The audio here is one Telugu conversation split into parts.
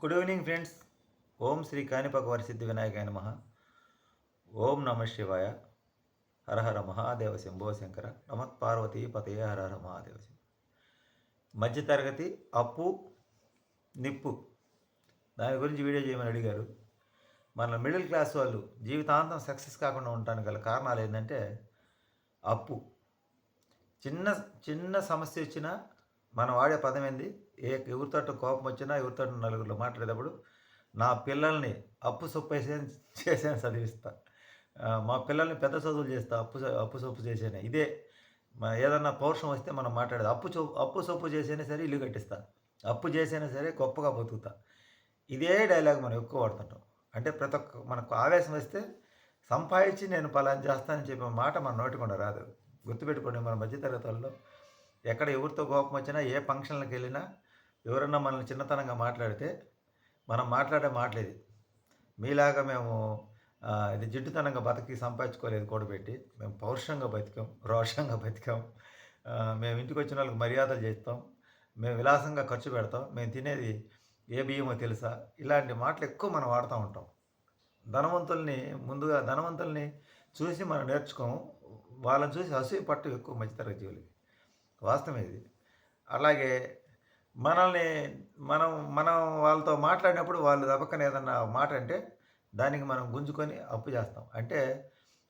Good evening friends Om Sri Kanipaka Varasiddhi వినాయకాయ నమ. ఓం నమ శివాయ. హరహర మహాదేవ శంభో శంకర. నమత్ పార్వతీ పతయ హరహర మహాదేవ శంభో. మధ్యతరగతి అప్పు నిప్పు. దాని గురించి వీడియో చేయమని అడిగారు. మన మిడిల్ క్లాస్ వాళ్ళు జీవితాంతం సక్సెస్ కాకుండా ఉండటానికి గల కారణాలు ఏంటంటే అప్పు. చిన్న చిన్న సమస్య వచ్చినా మనం వాడే పదం ఏంది? ఏ ఎవరితో కోపం వచ్చినా ఎవరితో నలుగురిలో మాట్లాడేటప్పుడు నా పిల్లల్ని అప్పు సొప్పు వేసే చేసాను చదివిస్తా. మా పిల్లల్ని పెద్ద చదువులు చేస్తా అప్పు అప్పు సొప్పు చేసేనే. ఇదే ఏదన్నా పౌరుషం వస్తే మనం మాట్లాడేది. అప్పు చొప్పు అప్పు సొప్పు చేసేనే సరే ఇల్లు కట్టిస్తా. అప్పు చేసైనా సరే గొప్పగా బతుకుతా. ఇదే డైలాగ్ మనం ఎక్కువ వాడుతుంటాం. అంటే ప్రతి ఒక్క మనకు ఆవేశం వస్తే సంపాదించి నేను పలాని చేస్తానని చెప్పే మాట మన నోటికుండా రాదు. గుర్తుపెట్టుకోండి మన మధ్యతరగతి వాళ్ళు ఎక్కడ ఎవరితో కోపం వచ్చినా ఏ ఫంక్షన్లకు వెళ్ళినా ఎవరన్నా మనల్ని చిన్నతనంగా మాట్లాడితే మనం మాట్లాడే మాటలేదు. మీలాగా మేము ఇది జిడ్డుతనంగా బతికి సంపాదించుకోలేదు కూడబెట్టి మేము పౌరుషంగా బతికాం రోషంగా బతికాం. మేము ఇంటికి వచ్చిన వాళ్ళకి మర్యాదలు చేస్తాం. మేము విలాసంగా ఖర్చు పెడతాం. మేము తినేది ఏ బియ్యమో తెలుసా? ఇలాంటి మాటలు ఎక్కువ మనం వాడుతూ ఉంటాం. ధనవంతుల్ని ముందుగా ధనవంతుల్ని చూసి మనం నేర్చుకోము. వాళ్ళని చూసి అసూయ పట్టు ఎక్కువ మధ్యతరగతి జీవులకి వాస్తవం ఇది. అలాగే మనల్ని మనం మనం వాళ్ళతో మాట్లాడినప్పుడు వాళ్ళు దబక్కన ఏదన్నా మాట అంటే దానికి మనం గుంజుకొని అప్పు చేస్తాం. అంటే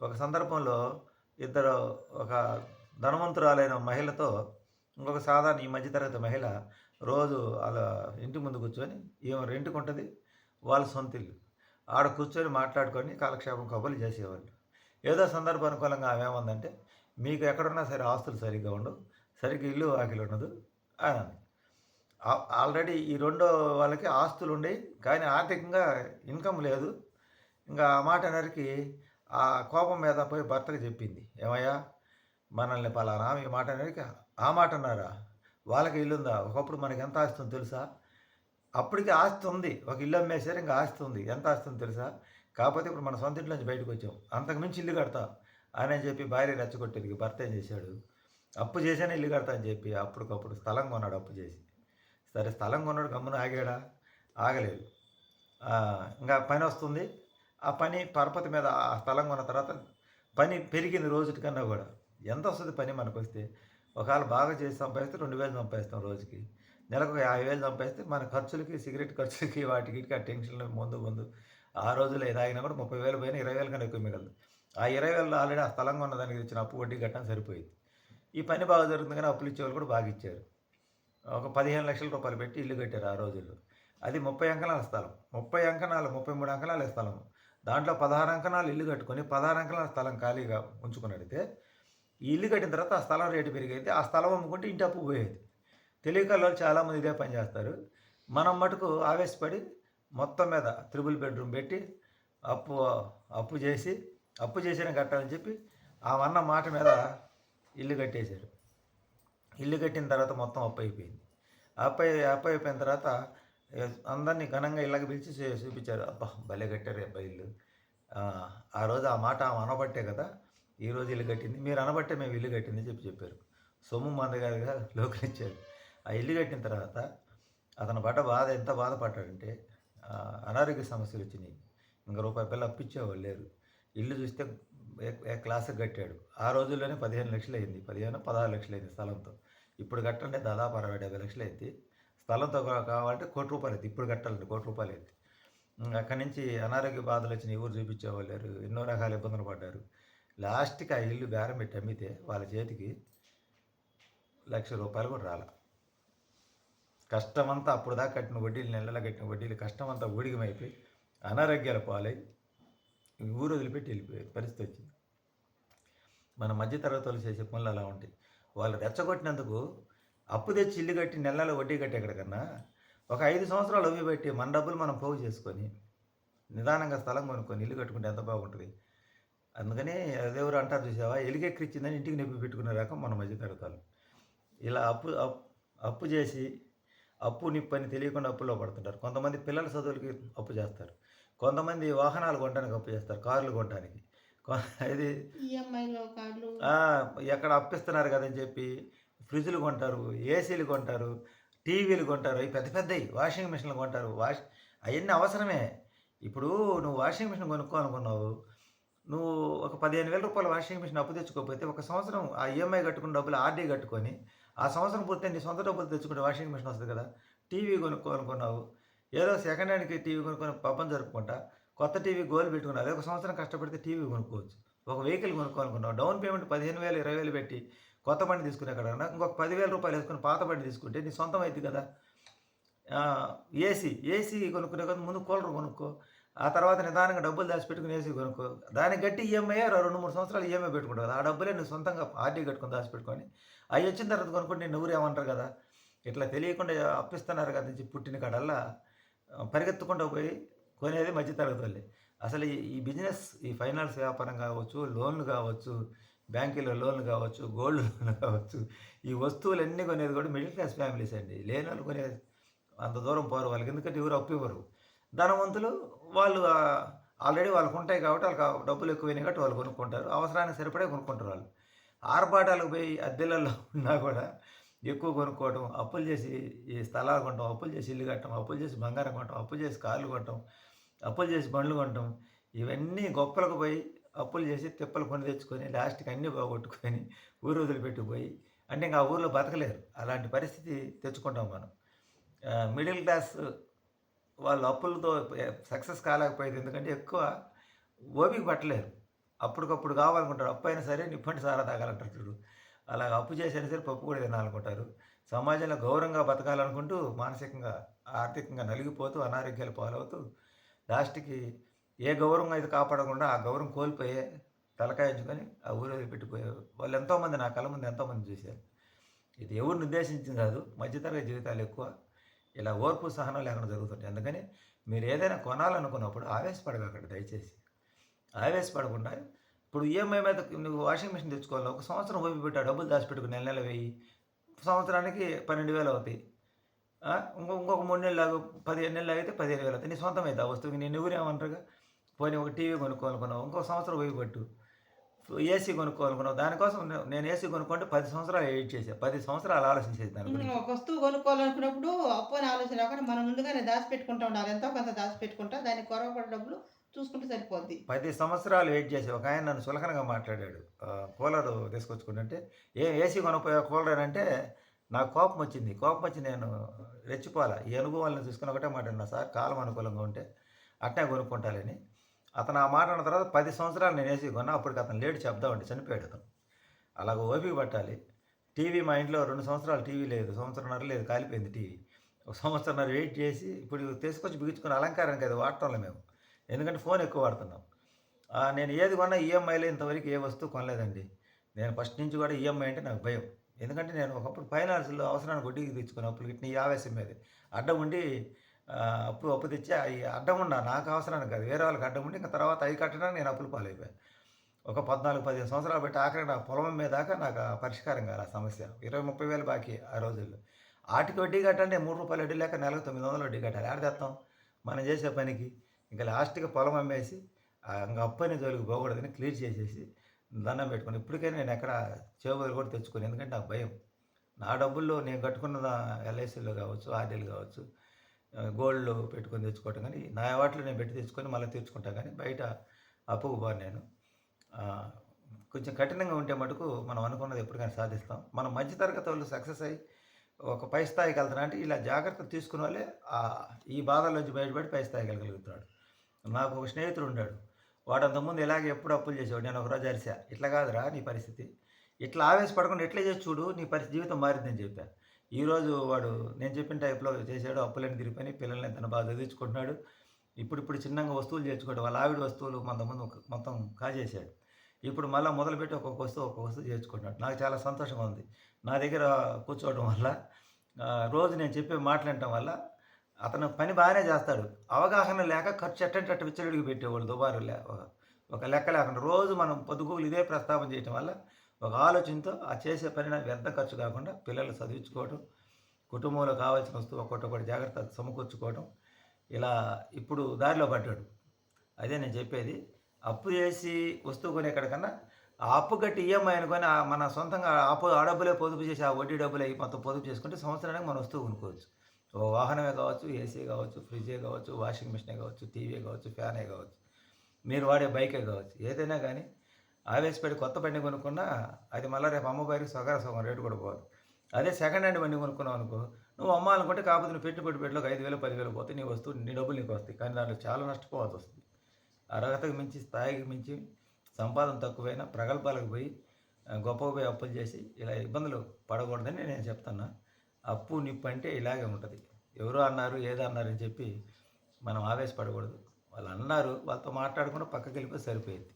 ఒక సందర్భంలో ఇద్దరు ఒక ధనవంతురాలైన మహిళతో ఇంకొక సాధారణ ఈ మధ్యతరగతి మహిళ రోజు అలా ఇంటి ముందు కూర్చొని ఈమె రెంట్కి ఉంటుంది వాళ్ళ సొంత ఇల్లు. ఆడ కూర్చొని మాట్లాడుకొని కాలక్షేపం కబుర్లు చేసేవాళ్ళు. ఏదో సందర్భానుకూలంగా ఆమె ఏమందంటే మీకు ఎక్కడున్నా సరే ఆస్తులు సరిగ్గా ఉండవు సరిగ్గా ఇల్లు వాకిలు ఉండదు అని ఆల్రెడీ ఈ రెండో వాళ్ళకి ఆస్తులు ఉండేవి కానీ ఆర్థికంగా ఇన్కమ్ లేదు. ఇంకా ఆ మాట అనరికి ఆ కోపం మీద పోయి భర్తకు చెప్పింది. ఏమయ్యా మనల్ని పలానా? ఈ మాట అనరికి ఆ మాట అన్నారా? వాళ్ళకి ఇల్లు ఉందా ఒకప్పుడు మనకి ఎంత ఆస్తి తెలుసా? అప్పటికి ఆస్తి ఉంది. ఒక ఇల్లు అమ్మేసారు ఇంకా ఆస్తి ఉంది. ఎంత ఆస్తి ఉంది తెలుసా? కాకపోతే ఇప్పుడు మన సొంత ఇంట్లో నుంచి బయటకు వచ్చాం. అంతకు మించి ఇల్లు కడతా అని చెప్పి భార్య రెచ్చగొట్టేది భర్త ఏం చేశాడు? అప్పు చేశానే ఇల్లు కడతా అని చెప్పి అప్పటికప్పుడు స్థలం కొన్నాడు అప్పు చేసి. సరే స్థలం కొన్నాడు గమ్మున ఆగాడా? ఆగలేదు. ఇంకా పని వస్తుంది. ఆ పని పరపతి మీద ఆ స్థలం కొన్న తర్వాత పని పెరిగింది రోజుటి కన్నా కూడా. ఎంత వస్తుంది పని మనకు వస్తే ఒకవేళ బాగా చేసి సంపాదిస్తే రెండు వేలు సంపాదిస్తాం రోజుకి. నెలకు ఒక యాభై వేలు సంపాదిస్తే మన ఖర్చులకి సిగరెట్ ఖర్చులకి వాటికి ఆ టెన్షన్లు ముందు ముందు ఆ రోజుల్లో ఏది ఆగినా కూడా ముప్పై వేలు పోయినా ఇరవై వేల కన్నా ఎక్కువ మిగలదు. ఆ ఇరవై వేలలో ఆల్రెడీ ఆ స్థలంగా ఉన్న దానికి ఇచ్చిన అప్పు వడ్డీ కట్టడం సరిపోయింది. ఈ పని బాగా జరుగుతుంది కానీ అప్పులు ఇచ్చేవాళ్ళు కూడా బాగా ఇచ్చారు. ఒక పదిహేను లక్షల రూపాయలు పెట్టి ఇల్లు కట్టారు ఆ రోజుల్లో. అది ముప్పై అంకణాల స్థలం. ముప్పై అంకణాలు ముప్పై మూడు అంకణాల స్థలం. దాంట్లో పదహారు అంకణాలు ఇల్లు కట్టుకొని పదహారు అంకణాల స్థలం ఖాళీగా ఉంచుకున్నట్టయితే ఈ ఇల్లు కట్టిన తర్వాత ఆ స్థలం రేటు పెరిగైతే ఆ స్థలం అమ్ముకుంటే ఇంటి అప్పు పోయేది. తెలియకల్లో చాలామంది ఇదే పని చేస్తారు. మనం మటుకు ఆవేశపడి మొత్తం మీద త్రిబుల్ బెడ్రూమ్ పెట్టి అప్పు అప్పు చేసి అప్పు చేసిన కట్టాలని చెప్పి ఆ అన్న మాట మీద ఇల్లు కట్టేశారు. ఇల్లు కట్టిన తర్వాత మొత్తం అప్పు అయిపోయింది అప్పు అప్పు అయిపోయిన తర్వాత అందరినీ ఘనంగా ఇళ్ళకి పిలిచి చూపించారు. అబ్బా భలే కట్టారు అబ్బా ఇల్లు. ఆ, రోజు ఆ మాట ఆమె అనబట్టే కదా ఈరోజు ఇల్లు కట్టింది. మీరు అనబట్టే మేము ఇల్లు కట్టింది చెప్పి చెప్పారు. సొమ్ము మందగారిగా లోకల్ ఇచ్చారు. ఆ ఇల్లు కట్టిన తర్వాత అతను పడ్డ బాధ ఎంత బాధపడ్డాడంటే అనారోగ్య సమస్యలు వచ్చినాయి. ఇంకా రూపాయి పిల్ల అప్పించేవాళ్ళు లేరు. ఇల్లు చూస్తే ఏ- క్లాస్కి కట్టాడు? ఆ రోజుల్లోనే పదిహేను లక్షలు అయింది. పదిహేను పదహారు లక్షలు అయింది స్థలంతో. ఇప్పుడు కట్టంటే దాదాపు అరవై డెబ్బై లక్షలు అయింది. స్థలంతో కావాలంటే కోటి రూపాయలు అయింది. ఇప్పుడు కట్టాలంటే కోటి రూపాయలు అయింది. అక్కడి నుంచి అనారోగ్య బాధలు వచ్చిన ఎవరు చూపించేవాళ్ళు లేరు. ఎన్నో రకాల ఇబ్బందులు పడ్డారు. లాస్ట్కి ఆ ఇల్లు బేరం పెట్టి అమ్మితే వాళ్ళ చేతికి లక్ష రూపాయలు కూడా రాల. కష్టమంతా అప్పుడు దాకా కట్టిన వడ్డీలు నెలలో కట్టిన వడ్డీలు కష్టమంతా ఊడిగమైపోయి అనారోగ్యాల పాలై ఊరు వదిలిపెట్టి వెళ్ళిపోయే పరిస్థితి వచ్చింది. మన మధ్యతరగతి వాళ్ళు చేసే పనులు అలా ఉంటాయి. వాళ్ళు రెచ్చగొట్టినందుకు అప్పు తెచ్చి ఇల్లు కట్టి నెల వడ్డీ కట్టే ఎక్కడికన్నా ఒక ఐదు సంవత్సరాలు అవి పెట్టి మన డబ్బులు మనం పోగు చేసుకొని నిదానంగా స్థలం కొనుక్కొని ఇల్లు కట్టుకుంటే ఎంత బాగుంటుంది. అందుకని ఎవరు అంటారు చూసావా? ఎలిగెక్కిచ్చిందని ఇంటికి నొప్పి పెట్టుకునే రకం మన మధ్యతరగతి వాళ్ళు ఇలా అప్పు అప్- అప్పు చేసి అప్పు నిప్పు అని తెలియకుండా అప్పులో పడుతుంటారు. కొంతమంది పిల్లల చదువులకి అప్పు చేస్తారు. కొంతమంది వాహనాలు కొనడానికి అప్పు చేస్తారు కార్లు కొనడానికి. ఇది ఎక్కడ అప్పిస్తున్నారు కదని చెప్పి ఫ్రిడ్జ్లు కొంటారు ఏసీలు కొంటారు టీవీలు కొంటారు అవి పెద్ద పెద్దవి వాషింగ్ మిషన్లు కొంటారు వాష్ అవన్నీ అవసరమే. ఇప్పుడు నువ్వు వాషింగ్ మిషన్ కొనుక్కోవాలనుకున్నావు నువ్వు ఒక పదిహేను వేల రూపాయల వాషింగ్ మిషన్ అప్పు తెచ్చుకోకపోతే ఒక సంవత్సరం ఆ ఈఎంఐ కట్టుకున్న డబ్బులు ఆర్డీ కట్టుకొని ఆ సంవత్సరం పూర్తి నీ సొంత డబ్బులు తెచ్చుకుంటే వాషింగ్ మిషన్ వస్తుంది కదా టీవీ కొనుక్కోవాలనుకున్నావు ఏదో సెకండ్ హ్యాండ్కి టీవీ కొనుక్కొని పాపం జరుపుకుంటా కొత్త టీవీ గోల్ పెట్టుకున్నావు అదే ఒక సంవత్సరం కష్టపడితే టీవీ కొనుక్కోవచ్చు. ఒక వెహికల్ కొనుక్కోవాలనుకున్నావు డౌన్ పేమెంట్ పదిహేను వేలు ఇరవై వేలు పెట్టి కొత్త బండి తీసుకునే కన్నా ఇంకొక పదివేల రూపాయలు వేసుకుని పాత బండి తీసుకుంటే నీ సొంతం అయింది కదా. ఏసీ ఏసీ కొనుక్కునే కదా ముందు కూలర్ కొనుక్కో ఆ తర్వాత నిదానంగా డబ్బులు దాచిపెట్టుకుని ఏసీ కొనుక్కో. దాన్ని గట్టి ఈఎంఐ రెండు మూడు సంవత్సరాలు ఈఎంఐ పెట్టుకుంటావు కదా ఆ డబ్బులే నువ్వు సొంతంగా ఆర్డీ కట్టుకొని దాచిపెట్టుకొని అవి వచ్చిన తర్వాత కొనుక్కుంటే నేను ఊరేమంటారు ఏమంటారు కదా? ఇట్లా తెలియకుండా అప్పిస్తున్నారు కదా నుంచి పుట్టిన కాడల్లా. పరిగెత్తుకుంటూ పోయి కొనేది మధ్యతరగతి వాళ్ళే అసలు ఈ బిజినెస్ ఈ ఫైనాన్స్ వ్యాపారం కావచ్చు లోన్లు కావచ్చు బ్యాంకులో లోన్లు కావచ్చు గోల్డ్ లోన్లు కావచ్చు ఈ వస్తువులన్నీ కొనేది కూడా మిడిల్ క్లాస్ ఫ్యామిలీస్ అండి. లేని వాళ్ళు కొనేది అంత దూరం పోరు వాళ్ళకి. ఎందుకంటే ఎవరు అప్పు ఇవ్వరు. ధనవంతులు వాళ్ళు ఆల్రెడీ వాళ్ళకు ఉంటాయి కాబట్టి వాళ్ళకి డబ్బులు ఎక్కువైనాయి కాబట్టి వాళ్ళు కొనుక్కుంటారు. అవసరానికి సరిపడే కొనుక్కుంటారు వాళ్ళు. ఆర్భాటాలకు పోయి అద్దెలలో ఉన్నా కూడా ఎక్కువ కొనుక్కోవడం అప్పులు చేసి ఈ స్థలాలు కొనటం అప్పులు చేసి ఇల్లు కట్టడం అప్పులు చేసి బంగారం కొనటం అప్పులు చేసి కార్లు కొనటం అప్పులు చేసి బండ్లు కొనటం ఇవన్నీ గొప్పలకు పోయి అప్పులు చేసి తిప్పలు కొని తెచ్చుకొని లాస్ట్కి అన్నీ పోగొట్టుకొని ఊరు వదిలిపెట్టుకుపోయి అంటే ఇంకా ఆ ఊర్లో బతకలేరు. అలాంటి పరిస్థితి తెచ్చుకుంటాం మనం. మిడిల్ క్లాస్ వాళ్ళు అప్పులతో సక్సెస్ కాలేకపోయేది ఎందుకంటే ఎక్కువ ఓపిక పట్టలేరు. అప్పటికప్పుడు కావాలనుకుంటారు. అప్పు అయినా సరే నిప్పండి సారా తాగాలంటారు చూడు. అలా అప్పు చేసైనా సరే పప్పు కూడా తినాలనుకుంటారు. సమాజంలో గౌరవంగా బతకాలనుకుంటూ మానసికంగా ఆర్థికంగా నలిగిపోతూ అనారోగ్యాలు పాలవుతూ లాస్ట్కి ఏ గౌరవం అయితే కాపాడకుండా ఆ గౌరవం కోల్పోయే తలకాయించుకొని ఆ ఊరు పెట్టిపోయే వాళ్ళు ఎంతోమంది నా కళ్ళ ముందు ఎంతోమంది చూశారు. ఇది ఎవరిని ఉద్దేశించింది కాదు మధ్యతరగతి జీవితాలు ఎక్కువ. ఇలా ఓర్పు సహనం లేకుండా జరుగుతుంటాయి. అందుకని మీరు ఏదైనా కొనాలనుకున్నప్పుడు ఆవేశపడకండి దయచేసి. ఆవేశపడకుండా ఇప్పుడు ఈఎంఐ మీద నువ్వు వాషింగ్ మిషన్ తెచ్చుకోవాలి? ఒక సంవత్సరం ఓపి పెట్టా డబ్బులు దాచిపెట్టుకుని నెల నెల వెయ్యి. సంవత్సరానికి పన్నెండు వేలు అవుతాయి. ఇంకో ఇంకొక మూడు నెలలు పదిహేను నెలలు అయితే పదిహేను వేలు అవుతాయి. నీ సొంతం అయితే ఆ వస్తువుకి నేను ఎవరేమంటారుగా? పోనీ ఒక టీవీ కొనుక్కోవాలనుకున్నావు ఇంకో సంవత్సరం పోయి పెట్టు. ఏసీ కొనుక్కోవాలనుకున్నావు దానికోసం నేను ఏసీ కొనుక్కుంటే పది సంవత్సరాలు వెయిట్ చేసా. పది సంవత్సరాలు ఆలోచించేది దాని ఒక వస్తువు కొనుక్కోవాలనుకున్నప్పుడు అప్పు అని ఆలోచన రాకుండా మనం ముందుగానే దాచిపెట్టుకుంటా ఉండాలి. ఎంతో కొంత దాచిపెట్టుకుంటా దానికి కొరవపడే డబ్బులు చూసుకుంటే సరిపోద్ది. పది సంవత్సరాలు వెయిట్ చేసి ఒక ఆయన నన్ను సులకనగా మాట్లాడాడు. కూలర్ తీసుకొచ్చుకుంటే ఏ ఏసీ కొనపోయా కూలర్ అంటే నాకు కోపం వచ్చింది. కోపం వచ్చి నేను రెచ్చిపోవాలా? ఈ అనుభవాలను చూసుకుని ఒకటే మాట సార్ కాలం అనుకూలంగా ఉంటే అట్నే కొనుక్కుంటాలని అతను ఆ మాట అన్న తర్వాత పది సంవత్సరాలు నేను ఏసీ కొన్నా అప్పటికి అతను లేడు చెప్దామంటే చనిపోయాడు అతను. అలాగ ఓపిక పట్టాలి. టీవీ మా ఇంట్లో రెండు సంవత్సరాలు టీవీ లేదు సంవత్సరంన్నర లేదు కాలిపోయింది టీవీ. ఒక సంవత్సరంన్నర వెయిట్ చేసి ఇప్పుడు తీసుకొచ్చి బిగించుకుని అలంకారానికి అది వాడటంలో మేము. ఎందుకంటే ఫోన్ ఎక్కువ వాడుతున్నాం. నేను ఏది కొన్నా ఈఎంఐలో ఇంతవరకు ఏ వస్తువు కొనలేదండి. నేను ఫస్ట్ నుంచి కూడా ఈఎంఐ అంటే నాకు భయం. ఎందుకంటే నేను ఒకప్పుడు ఫైనాన్స్లో అవసరానికి వడ్డీకి తెచ్చుకున్న అప్పులు గిట్ల ఈ ఆవేశం మీద. అడ్డం ఉండి అప్పు అప్పు తెచ్చి అవి అడ్డం ఉన్నా నాకు అవసరానికి కాదు. వేరే వాళ్ళకి అడ్డం ఉండి ఇంకా తర్వాత అవి కట్టడా నేను అప్పులు పాలైపోయాను ఒక పద్నాలుగు పదిహేను సంవత్సరాలు పెట్టి ఆఖరి నా పొలం మీద దాకా నాకు పరిష్కారం కాదు ఆ సమస్య. ఇరవై ముప్పై వేలు బాకీ ఆ రోజుల్లో. ఆటికి వడ్డీ కట్టండి మూడు రూపాయలు వడ్డీ లేక నెలకు తొమ్మిది వందలు వడ్డీ కట్టాలి. ఆడ తెస్తాం? మనం చేసే పనికి. ఇంకా లాస్ట్గా పొలం అమ్మేసి ఇంకా అప్పని జోలికి పోకూడదని క్లియర్ చేసేసి దండం పెట్టుకుని ఇప్పటికైనా నేను ఎక్కడ చేబోలు కూడా తెచ్చుకోను ఎందుకంటే నాకు భయం. నా డబ్బుల్లో నేను కట్టుకున్న ఎల్ఐసీలో కావచ్చు ఆర్డీలు కావచ్చు గోల్డ్ గోల్డ్లో పెట్టుకొని తెచ్చుకోవటం కానీ నా వాటిలో నేను పెట్టి తెచ్చుకొని మళ్ళీ తెచ్చుకుంటాను కానీ బయట అప్పుకు పోను నేను. కొంచెం కఠినంగా ఉంటే మటుకు మనం అనుకున్నది ఎప్పటికైనా సాధిస్తాం. మనం మధ్యతరగతి వాళ్ళు సక్సెస్ అయ్యి ఒక పై స్థాయికి వెళ్తున్నా అంటే ఇలా జాగ్రత్త తీసుకున్న వాళ్ళే ఈ బాధల నుంచి బయటపడి పై స్థాయికి వెళ్ళగలుగుతున్నాడు. నాకు ఒక స్నేహితుడు ఉన్నాడు. వాడు అంతకుముందు ఇలాగే ఎప్పుడు అప్పులు చేసేవాడు. నేను ఒకరోజు అరిసా. ఇట్లా కాదురా నీ పరిస్థితి. ఇట్లా ఆవేశపడకుండా ఎట్లా చేసి చూడు నీ పరిస్థితి జీవితం మారిందని చెప్పా. ఈరోజు వాడు నేను చెప్పిన టైప్లో చేసాడు అప్పులని తిరిగిపోయి పిల్లల్ని తన బాగా చదివించుకుంటున్నాడు ఇప్పుడు ఇప్పుడు చిన్నగా వస్తువులు చేర్చుకోవడం వాళ్ళ ఆవిడ వస్తువులు కొంతమంది మొత్తం కాజేశాడు. ఇప్పుడు మళ్ళీ మొదలుపెట్టి ఒక్కొక్క వస్తువు ఒక్కొక్క వస్తువు చేర్చుకుంటున్నాడు. నాకు చాలా సంతోషంగా ఉంది. నా దగ్గర కూర్చోవడం వల్ల రోజు నేను చెప్పే మాట్లాడటం వల్ల అతను పని బాగానే చేస్తాడు. అవగాహన లేక ఖర్చు ఎట్టంటే విచ్చలుడికి పెట్టేవాళ్ళు దుబారు లే ఒక- లెక్క లేకుండా రోజు మనం పొద్దుగూలు ఇదే ప్రస్తావన చేయటం వల్ల ఒక ఆలోచనతో ఆ చేసే పని నాకు వ్యర్థ ఖర్చు కాకుండా పిల్లలు చదివించుకోవడం కుటుంబంలో కావాల్సిన వస్తువు ఒక్కొక్కటి ఒకటి జాగ్రత్త సమకూర్చుకోవడం ఇలా ఇప్పుడు దారిలో పడ్డాడు. అదే నేను చెప్పేది. అప్పు చేసి వస్తువు కొనేక్కడికన్నా ఆ అప్పు కట్టి ఈఎంఐ అనుకొని మన సొంతంగా ఆ అప్పు ఆ డబ్బులే పొదుపు చేసి ఆ వడ్డీ డబ్బులే అవి మొత్తం పొదుపు చేసుకుంటే సంవత్సరానికి మనం వస్తువు కొనుక్కోవచ్చు. వాహనమే కావచ్చు ఏసీ కావచ్చు ఫ్రిడ్జే కావచ్చు వాషింగ్ మిషనే కావచ్చు టీవీ కావచ్చు ఫ్యానే కావచ్చు. మీరు వాడే బైకే కావచ్చు. ఏదైనా కానీ ఆవేశపడి కొత్త బండి కొనుక్కున్నా అది మళ్ళీ రేపు అమ్మబారికి సగం సగం రేటు కూడా పోదు. అదే సెకండ్ హ్యాండ్ బండి కొనుక్కున్నావు అనుకో నువ్వు అమ్మాలనుకుంటే కాకపోతే నువ్వు పెట్టుబడి పెట్టలోకి ఐదు వేలు పదివేలు పోతే నీ వస్తువు నీ డబ్బులు నీకు వస్తాయి. కానీ దాంట్లో చాలా నష్టపోవాల్సి వస్తుంది. అర్హతకు మించి స్థాయికి మించి సంపాదన తక్కువైనా ప్రగల్భాలకు పోయి గొప్పగా పోయి అప్పులు చేసి ఇలా ఇబ్బందులు పడకూడదని నేను చెప్తున్నా. అప్పు నిప్పు అంటే ఇలాగే ఉంటుంది. ఎవరు అన్నారు ఏదో అన్నారు అని చెప్పి మనం ఆవేశపడకూడదు. వాళ్ళు అన్నారు వాళ్ళతో మాట్లాడకుండా పక్కకి వెళ్ళిపోయి సరిపోయింది.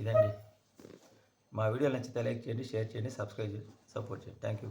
ఇదండి. మా వీడియో నచ్చితే లైక్ చేయండి షేర్ చేయండి సబ్స్క్రైబ్ చేయండి సపోర్ట్ చేయండి. Thank you